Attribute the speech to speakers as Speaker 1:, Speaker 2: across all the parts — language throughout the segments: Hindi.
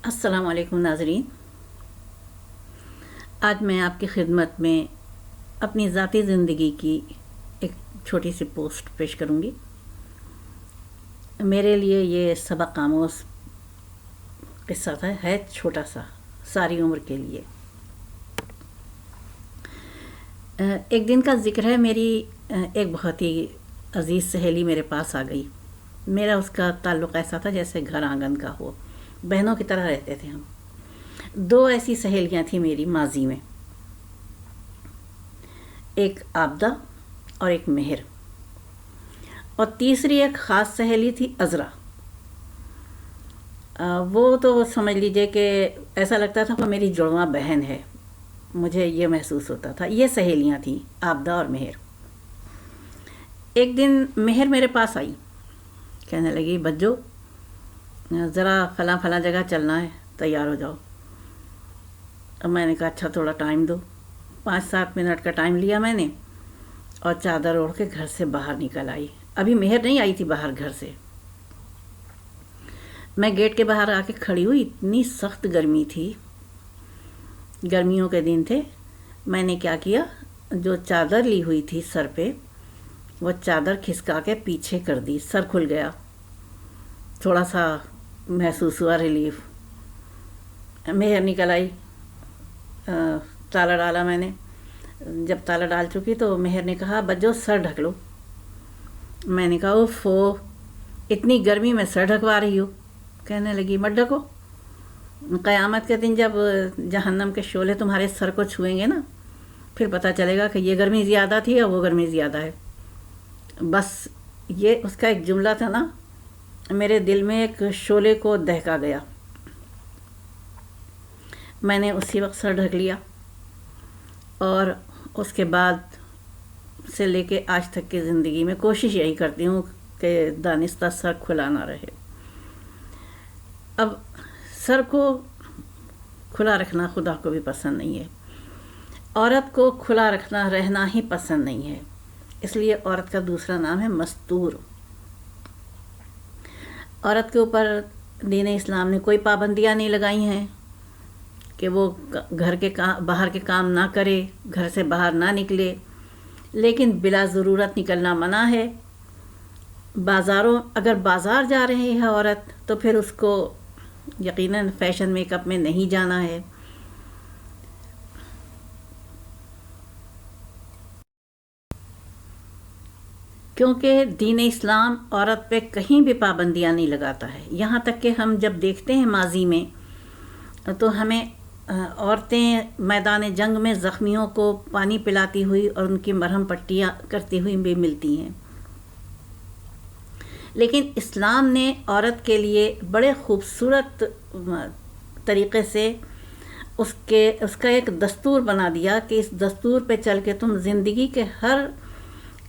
Speaker 1: अस्सलाम वालेकुम नाजरीन। आज मैं आपकी खिदमत में अपनी ज़ाती ज़िंदगी की एक छोटी सी पोस्ट पेश करूँगी। मेरे लिए ये सबक आमोज किस्सा था, है छोटा सा, सारी उम्र के लिए। एक दिन का ज़िक्र है, मेरी एक बहुत ही अज़ीज़ सहेली मेरे पास आ गई। मेरा उसका ताल्लुक़ ऐसा था जैसे घर आँगन का हो। बहनों की तरह रहते थे हम। दो ऐसी सहेलियाँ थी मेरी माजी में। एक आपदा और एक मेहर। और तीसरी एक ख़ास सहेली थी अज़रा। वो तो समझ लीजिए कि ऐसा लगता था वो मेरी जुड़वा बहन है। मुझे ये महसूस होता था। ये सहेलियाँ थी आपदा और मेहर। एक दिन मेहर मेरे पास आई। कहने लगी बज्जो ज़रा फला फला जगह चलना है, तैयार हो जाओ। अब मैंने कहा अच्छा थोड़ा टाइम दो। पाँच सात मिनट का टाइम लिया मैंने और चादर ओढ़ के घर से बाहर निकल आई। अभी मेहर नहीं आई थी बाहर घर से। मैं गेट के बाहर आके खड़ी हुई, इतनी सख्त गर्मी थी। गर्मियों के दिन थे। मैंने क्या किया, जो चादर ली हुई थी सर पे, वो चादर खिसका के पीछे कर दी, सर खुल गया। थोड़ा सा महसूस हुआ रिलीफ मेहर निकल आई। ताला डाला मैंने। जब ताला डाल चुकी तो मेहर ने कहा बज्जो सर ढक लो। मैंने कहा हो इतनी गर्मी में सर ढकवा रही हो। कहने लगी, मत ढको। क़यामत के दिन जब जहन्नम के शोले तुम्हारे सर को छुएँगे ना, फिर पता चलेगा कि ये गर्मी ज़्यादा थी या वो गर्मी ज़्यादा है। बस, ये उसका एक जुमला था ना मेरे दिल में एक शोले को दहका गया। मैंने उसी वक्त सर ढक लिया और उसके बाद से लेके आज तक की ज़िंदगी में कोशिश यही करती हूँ कि दानिस्ता सर खुला ना रहे। अब सर को खुला रखना खुदा को भी पसंद नहीं है। औरत को खुला रखना, रहना ही पसंद नहीं है। इसलिए औरत का दूसरा नाम है मस्तूर। औरत के ऊपर दीन इस्लाम ने कोई पाबंदियाँ नहीं लगाई हैं कि वो घर के काम बाहर के काम ना करे, घर से बाहर ना निकले। लेकिन बिला ज़रूरत निकलना मना है। बाज़ारों अगर बाज़ार जा रही है औरत तो फिर उसको यकीनन फ़ैशन मेकअप में नहीं जाना है। क्योंकि दीन इस्लाम औरत पे कहीं भी पाबंदियाँ नहीं लगाता है। यहाँ तक कि हम जब देखते हैं माजी में तो हमें औरतें मैदान जंग में ज़ख्मियों को पानी पिलाती हुई और उनकी मरहम पट्टियाँ करती हुई भी मिलती हैं। लेकिन इस्लाम ने औरत के लिए बड़े खूबसूरत तरीक़े से उसके, उसका एक दस्तूर बना दिया कि इस दस्तूर पे चल के तुम ज़िंदगी के हर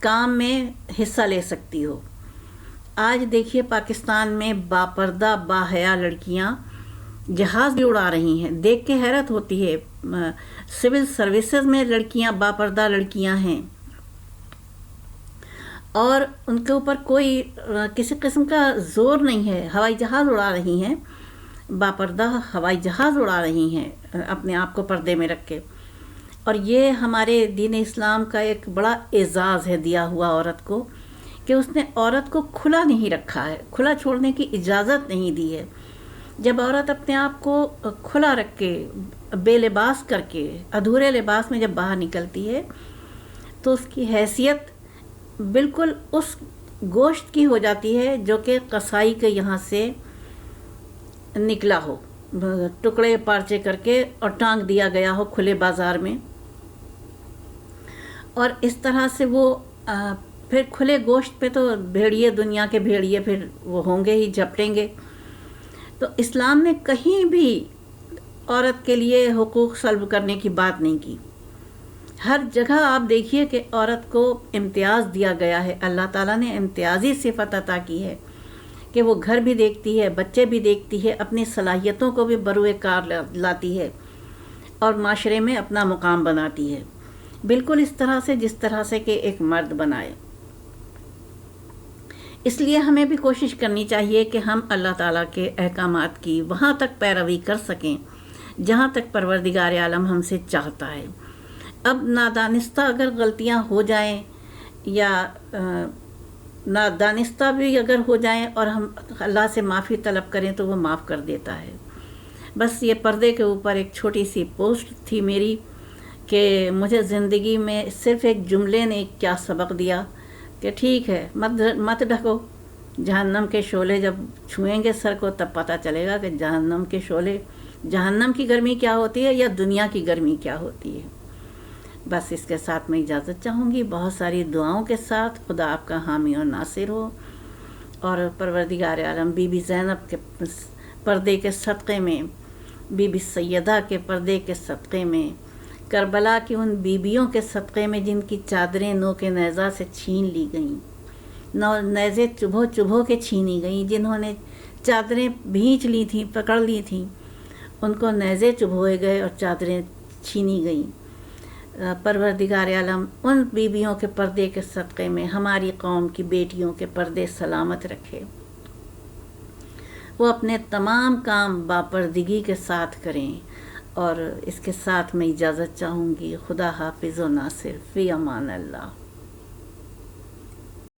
Speaker 1: काम में हिस्सा ले सकती हो। आज देखिए पाकिस्तान में बापर्दा बाहया लड़कियाँ जहाज़ भी उड़ा रही हैं। देख के हैरत होती है सिविल सर्विसेज़ में लड़कियाँ, बापर्दा लड़कियाँ हैं। और उनके ऊपर कोई किसी किस्म का ज़ोर नहीं है। हवाई जहाज़ उड़ा रही हैं, बापर्दा हवाई जहाज़ उड़ा रही हैं अपने आप को पर्दे में रख के। और ये हमारे दीन इस्लाम का एक बड़ा एज़ाज़ है दिया हुआ औरत को, कि उसने औरत को खुला नहीं रखा है, खुला छोड़ने की इजाज़त नहीं दी है। जब औरत अपने आप को खुला रख के, बेलिबास करके, अधूरे लिबास में जब बाहर निकलती है तो उसकी हैसियत बिल्कुल उस गोश्त की हो जाती है जो कि कसाई के यहाँ से निकला हो टुकड़े पार्चे करके और टांग दिया गया हो खुले बाज़ार में। और इस तरह से वो आ, फिर खुले गोश्त पे तो भेड़िए दुनिया के भेड़िए फिर वो होंगे ही झपटेंगे। तो इस्लाम ने कहीं भी औरत के लिए हकूक़ सल्ब करने की बात नहीं की। हर जगह आप देखिए कि औरत को इम्तियाज़ दिया गया है। अल्लाह ताला ने इम्तियाज़ी सिफत अता की है कि वो घर भी देखती है बच्चे भी देखती है अपनी सलाहियतों को भी बरुए कार लाती है और माशरे में अपना मुकाम बनाती है। बिल्कुल इस तरह से, जिस तरह से कि एक मर्द बनाए। इसलिए हमें भी कोशिश करनी चाहिए कि हम अल्लाह ताला के अहकाम की वहाँ तक पैरवी कर सकें, जहाँ तक परवरदिगार आलम हमसे चाहता है। अब नादानिस्ता अगर गलतियाँ हो जाएँ, या नादानिस्ता भी अगर हो जाएँ और हम अल्लाह से माफ़ी तलब करें तो वो माफ़ कर देता है। बस ये पर्दे के ऊपर एक छोटी सी पोस्ट थी मेरी कि मुझे ज़िंदगी में सिर्फ़ एक जुमले ने क्या सबक दिया कि ठीक है, मत मत ढको। जहन्नम के शोले जब छुएँगे सर को, तब पता चलेगा कि जहन्नम के शोले, जहन्नम की गर्मी क्या होती है या दुनिया की गर्मी क्या होती है। बस इसके साथ मैं इजाज़त चाहूँगी। बहुत सारी दुआओं के साथ खुदा आपका हामी और नासिर हो। और परवरदिगार आलम, बीबी ज़ैनब के पर्दे के सदक़े में, बीबी सैदा के पर्दे के सदक़े में करबला की उन बीबियों के सदक़े में जिनकी चादरें नो के नज़ा से छीन ली गईं, नौ नज़े चुभो चुभो के छीनी गईं, जिन्होंने चादरें भींच ली थीं, पकड़ ली थीं, उनको नज़े चुभोए गए और चादरें छीनी गईं। परवरदिगार आलम, उन बीबियों के पर्दे के सदक़े में हमारी कौम की बेटियों के पर्दे सलामत रखे। वो अपने तमाम काम बापर्दगी के साथ करें। और इसके साथ मैं इजाज़त चाहूँगी। खुदा हाफिज़ नासिर फ़ी अमान अल्लाह।